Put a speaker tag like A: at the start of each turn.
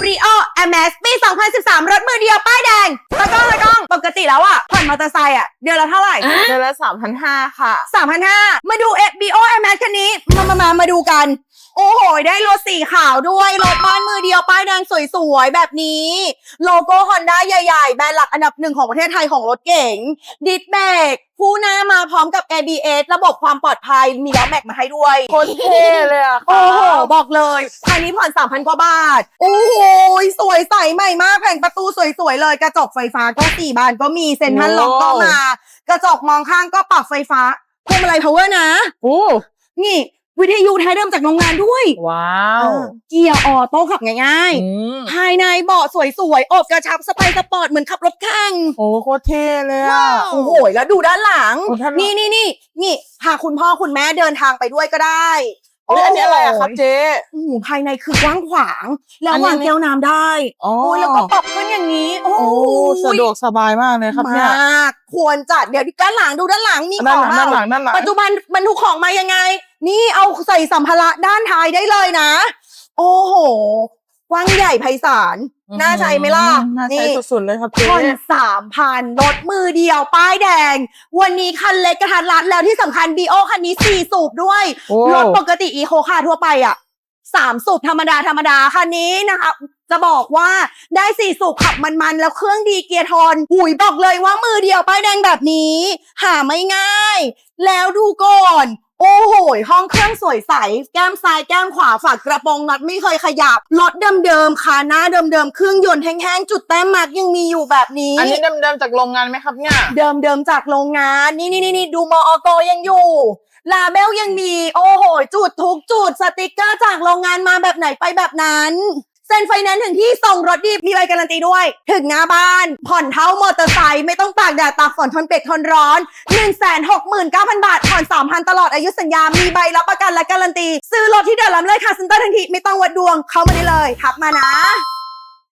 A: บริโอแอมสปี 2013 รถมือเดียว ป้ายแดงตะก้องตะก้อง ปกติแล้วอะผ่อนมอเตอร์ไซค์อะเดือนละเท่าไหร่
B: เดือนละสามพันห้าค่ะ
A: 3,500 มาดู BO m s คันนี้ มามามามาดูกัน โอ้โห ได้รถสีขาวด้วย รถบ้านมือเดียว ป้ายแดงสวยๆ แบบนี้ โลโก้ฮอนด้าใหญ่ๆ แบรนด์หลักอันดับหนึ่งของประเทศไทยของรถเก๋งดิสเบรก ผู้หน้ามาพร้อมกับ ABS ระบบความปลอดภัยมีล้อแม็กมาให้ด้วย
B: โคตรเท่เลยอะ
A: โอ้โห บอกเลยคันนี้ผ่อน 3,000 กว่าบาท โอ้โห สวยใสใหม่มากแผงประตูสวยๆเลย กระจกไฟฟ้าก็สี่บานก็มีเซ็นทรัลล็อกก็มา กระจกมองข้างก็ปรับไฟฟ้าพวงมาลัยพาวเวอร์นะ
B: โอ้
A: นี่ วิทยุแท้เดิมจากโรงงานด้วย
B: ว้าว
A: เกียร์ออโต้ขับง่าย
B: อืม
A: ๆ ภายในเบาะสวยๆ อบกระชับสไปร์สปอร์ตเหมือนขับรถแข่ง
B: โอ้โคตรเท่เลยอะ
A: โอ้โห แล้วดูด้านหลัง
B: โอ้ด้านหลัง
A: นี่นี่นี่นี่พาคุณพ่อคุณแม่เดินทางไปด้วยก็ได้
B: โอ้ยอันนี้อะไรอะครับเจ๊
A: โอ้โหภายในคือกว้างขวาง แล้ว
B: อันนี้
A: วางแก้วน้ำได้
B: อ๋อ
A: โอ้ยแล้วก็ปรับขึ้นอย่างนี้โอ้
B: โอ้สะดวกสบายมากเลยครับเนี่ย
A: มากควรจัดเดี๋ยวด้านหลังดูด้านหลังมีข
B: ด้าน
A: อง
B: หลัง
A: เป
B: ด้า
A: ล่าน
B: หลังด้านหลัง
A: ปัจจุบันบรรทุกของมายังไง นี่เอาใส่สัมภาระด้านท้ายได้เลยนะ โอ้โห กว้างใหญ่ไพศาลน่าใช้ไหมล่ะ
B: น่าใช้
A: นี่
B: สุดๆเลยครับเจ๊
A: ผ่อนสามพันรถมือเดียวป้ายแดง วันนี้คันเล็กกระทัดรัดแล้วที่สำคัญ BO คันนี้สี่สูบด้วย
B: โอ้
A: รถปกติอีโคคาร์ทั่วไปอะสามสูบธรรมดาธรรมดาคันนี้นะคะจะบอกว่าได้สี่สูบขับมันๆ แล้วเครื่องดีเกียร์ทอนหุยบอกเลยว่ามือเดียวป้ายแดงแบบนี้ หาไม่ง่าย แล้วดูก่อน โอ้โห ห้องเครื่องสวยใส แก้มซ้ายแก้มขวาฝากกระโปรงน็อตไม่เคยขยับรถเดิมๆคาหน้าเดิมๆเครื่องยนต์แห้งๆ จุดแต้มมาร์กยังมีอยู่แบบนี้
B: อันนี้เดิมๆจากโรงงานไหมครับเนี่ย
A: เดิมๆจากโรงงานนี่นี่นี่ดูมอโกยังอยู่ลาเบลยังมี โอ้โห จุดทุกจุดสติกเกอร์จากโรงงานมาแบบไหนไปแบบนั้นเซ็นไฟแนนซ์ถึงที่ส่งรถดี มีใบการันตีด้วย ถึงหน้าบ้าน ผ่อนเท่ามอเตอร์ไซค์ไม่ต้องตากแดดตากฝนทนเปียกทนร้อน 169,000 บาท ผ่อน 3,000 ตลอดอายุสัญญา มีใบรับประกันและการันตี ซื้อรถที่เดินลำเลยค่ะเซ็นเตอร์ทันทีไม่ต้องวัดดวงเข้ามาได้เลยทักมานะ